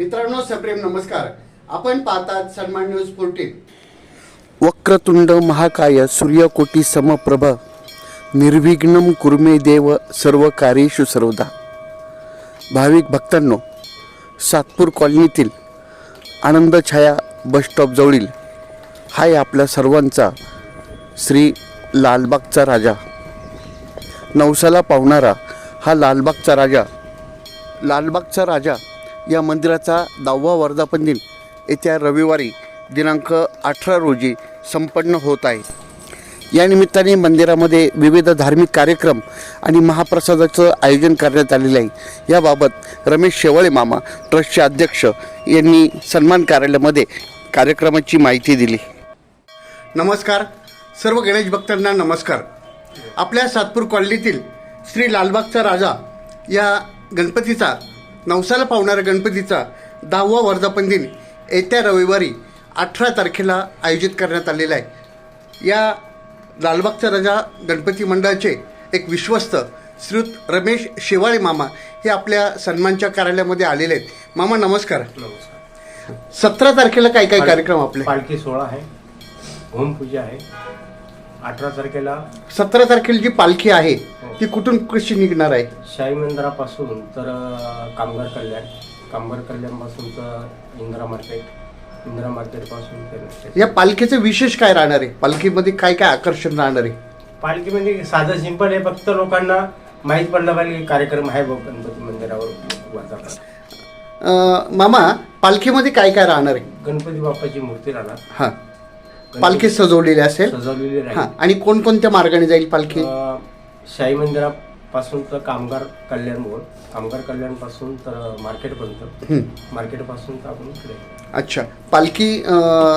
मित्रांनो सप्रेम नमस्कार. आपण पाहतात सन्मान न्यूज फोर्टीन वक्रतुंड महाकाय सूर्यकोटी समप्रभ निर्विघ्नम कुर्मे देव सर्व कार्येषु सर्वदा. भाविक भक्तांनो सातपूर कॉलनीतील आनंद छाया बसस्टॉपजवळील हा आहे आपल्या सर्वांचा श्री लालबागचा राजा. नवसाला पावणारा हा लालबागचा राजा लालबागचा राजा या मंदिराचा दहावा वर्धापन दिन येत्या रविवारी दिनांक अठरा रोजी संपन्न होत आहे. या निमित्ताने मंदिरामध्ये विविध धार्मिक कार्यक्रम आणि महाप्रसादाचं आयोजन करण्यात आलेलं आहे. याबाबत रमेश शेवाळे मामा ट्रस्टचे अध्यक्ष यांनी सन्मान कार्यालयामध्ये कार्यक्रमाची माहिती दिली. नमस्कार. सर्व गणेश भक्तांना नमस्कार. आपल्या सातपूर कॉलनीतील श्री लालबागचा राजा या गणपतीचा नवसाला पावणाऱ्या गणपतीचा दहावा वर्धापन दिन येत्या रविवारी अठरा तारखेला आयोजित करण्यात आलेला आहे. या लालबागचा राजा गणपती मंडळाचे एक विश्वस्त श्रीयुत रमेश शेवाळे मामा हे आपल्या सन्मानच्या कार्यालयामध्ये आलेले आहेत. मामा नमस्कार. सतरा तारखेला काय काय कार्यक्रम आपले? पालखी सोहळा आहे. होमपूजा आहे. अठरा तारखेला सतरा तारखेला जी पालखी आहे ती कुठून कशी निघणार आहे? शाही मंदिरापासून तर अं, कामगार कल्याण. कामगार कल्याणपासून तर इंदिरा मार्केट. इंदिरा मार्केटपासून ते रस्ते. या पालखीचं विशेष काय राहणार आहे? पालखीमध्ये काय काय आकर्षण राहणार आहे? पालखीमध्ये साधं सिंपल आहे फक्त लोकांना माहीत पडलं पाहिजे की कार्यक्रम आहे बघ गणपती मंदिरावर अं, मामा पालखीमध्ये काय काय राहणार आहे? गणपती बाप्पाची मूर्ती राहणार. हा. पालखी सजवलेली असेल? सजवलेली हा. आणि कोणकोणत्या मार्गाने जाईल पालखी? अं, शाही मंदिरापासून तर कामगार कल्याण बोल कामगार कल्याणपासून तर मार्केटपर्यंत. हं. मार्केटपासून तर आपण इकडे. अच्छा. पालखी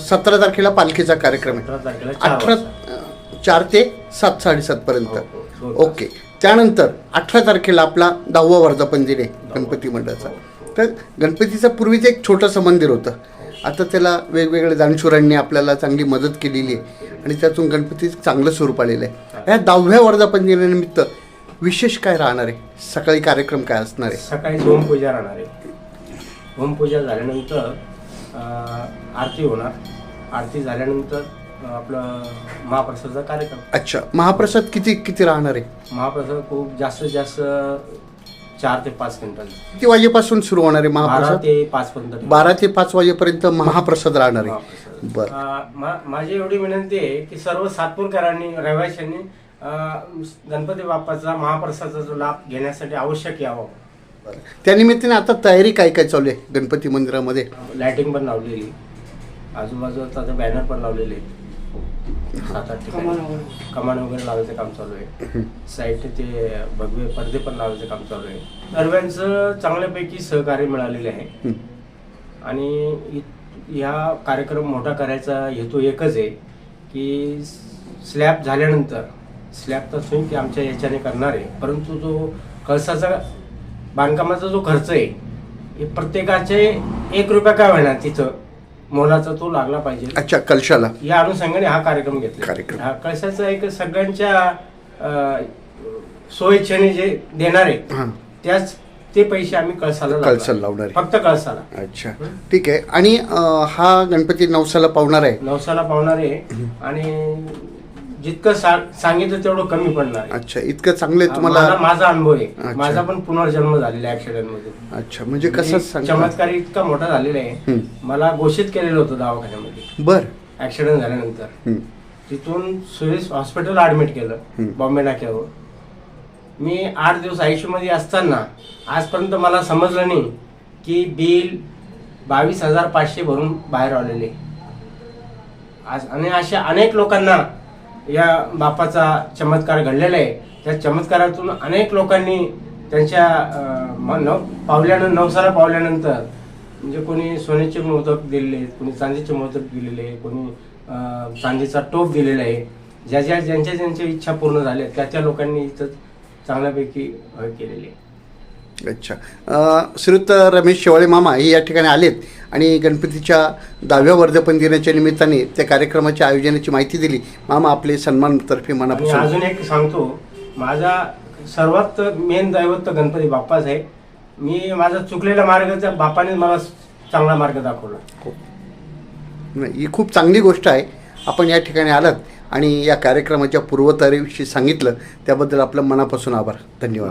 सतरा तारखेला पालखीचा कार्यक्रम आहे. अठरा तारखेला चार अठरा वाजता. अं, चार ते सात साडेसात पर्यंत. हो, हो, दोन तास. ओके. त्यानंतर अठरा तारखेला आपला दहावा वर्धापन दिन आहे गणपती मंडळाचा. तर गणपतीचं पूर्वीचं एक छोटंसं मंदिर होतं. आता त्याला वेगवेगळ्या दानशुरांनी आपल्याला चांगली मदत केलेली आहे. आणि त्यातून गणपतीचं चांगलं स्वरूप आलेलं आहे. या दहाव्या वर्धापन दिनानिमित्त विशेष काय राहणार आहे? सकाळी कार्यक्रम काय असणार आहे? सकाळी होमपूजा राहणार आहे. होमपूजा झाल्यानंतर आरती होणार. आरती झाल्यानंतर आपलं महाप्रसादाचा कार्यक्रम. अच्छा. महाप्रसाद किती किती राहणार आहे? महाप्रसाद खूप जास्तीत जास्त चार ते पाच क्विंटल. किती वाजेपासून सुरू होणार आहे बारा महाप्रसाद ते पाच पर्यंत. बारा ते पाच वाजेपर्यंत महाप्रसाद राहणार आहे. बरं. अं, मा- माझी एवढी विनंती आहे की सर्व सातपूरकरांनी रहिवाशांनी अं, गणपती बाप्पाचा महाप्रसादाचा जो लाभ घेण्यासाठी आवश्यक यावं. त्यानिमित्ताने आता तयारी काय काय चालू आहे गणपती मंदिरामध्ये? लाइटिंग पण लावलेली. आजूबाजूला बॅनर पण लावलेले. सात आठ ठिकाणी. कमान वगैरे. लावायचं काम चालू आहे. साईड ते भगवे पडदे पण लावायचं काम चालू आहे. सर्वांचं चांगल्यापैकी सहकार्य मिळालेले आहे. आणि ह्या कार्यक्रम मोठा करायचा हेतू एकच आहे की स्लॅब झाल्यानंतर स्लॅब तर स्वयं की आमच्या याच्याने करणार आहे परंतु जो कळसाचा बांधकामाचा जो खर्च आहे हे प्रत्येकाचे एक रुपया काय होणार तिथं? मोलाचा तो लागला पाहिजे. अच्छा कलशाला. या अनुषंगाने हा कार्यक्रम घेतला. कार्यक्रम. हा एक सगळ्यांच्या अं, सोयीच्छेने जे देणार आहे हां. त्याच ते पैसे आम्ही कळसाला लावणार. कळसाला लावणार आहे. फक्त कळसाला अच्छा. ठीक आहे. आणि अं, हा गणपती नवसाला पावणार आहे. नवसाला पावणारे आणि जितकं सा- सांगितलं तेवढं कमी पडणार आहे. अच्छा इतकं चांगलं माझा तुम्हाला माझा अनुभव आहे. माझा पण पुनर्जन्म झालेला आहे ऍक्सिडेंटमध्ये अच्छा म्हणजे कसं सांग चमत्कार इतका मोठा झालेला आहे. मला घोषित केलेलं होतं दवाखान्यामध्ये बर ऍक्सिडेंट झाल्यानंतर. तिथून सुरेश हॉस्पिटल ऍडमिट केलं. बॉम्बे नाक्यावर मी आठ दिवस आयुष्यमध्ये असताना आजपर्यंत मला समजलं नाही की बिल बावीस हजार पाचशे भरून बाहेर आलेले आज आणि अशा अनेक लोकांना या बापाचा चमत्कार घडलेला आहे. त्या चमत्कारातून अनेक लोकांनी त्यांच्या म- नव पावल्यानं नवसारा पावल्यानंतर म्हणजे कोणी सोन्याचे मोदक दिलेले कोणी चांदीचे मोदक दिलेले कोणी चांदीचा टोप दिलेला आहे. ज्या ज्या ज्यांच्या ज्यांच्या इच्छा पूर्ण झाल्या त्या त्या लोकांनी इथं चांगल्यापैकी हे आहे. अच्छा श्रीयुत रमेश शेवाळे मामा हे या ठिकाणी आलेत आणि गणपतीच्या दहाव्या वर्धापन दिनाच्या निमित्ताने त्या कार्यक्रमाच्या आयोजनाची माहिती दिली. मामा आपले सन्मानतर्फे मनापासून. अजून एक सांगतो माझा सर्वात मेन दैवत गणपती बाप्पाच आहे. मी माझा चुकलेला मार्ग त्या बापाने मला चांगला मार्ग दाखवला. नाही, ही खूप चांगली गोष्ट आहे. आपण या ठिकाणी आलात आणि या कार्यक्रमाच्या पूर्वतयारीविषयी सांगितलं. त्याबद्दल आपलं मनापासून आभार. धन्यवाद.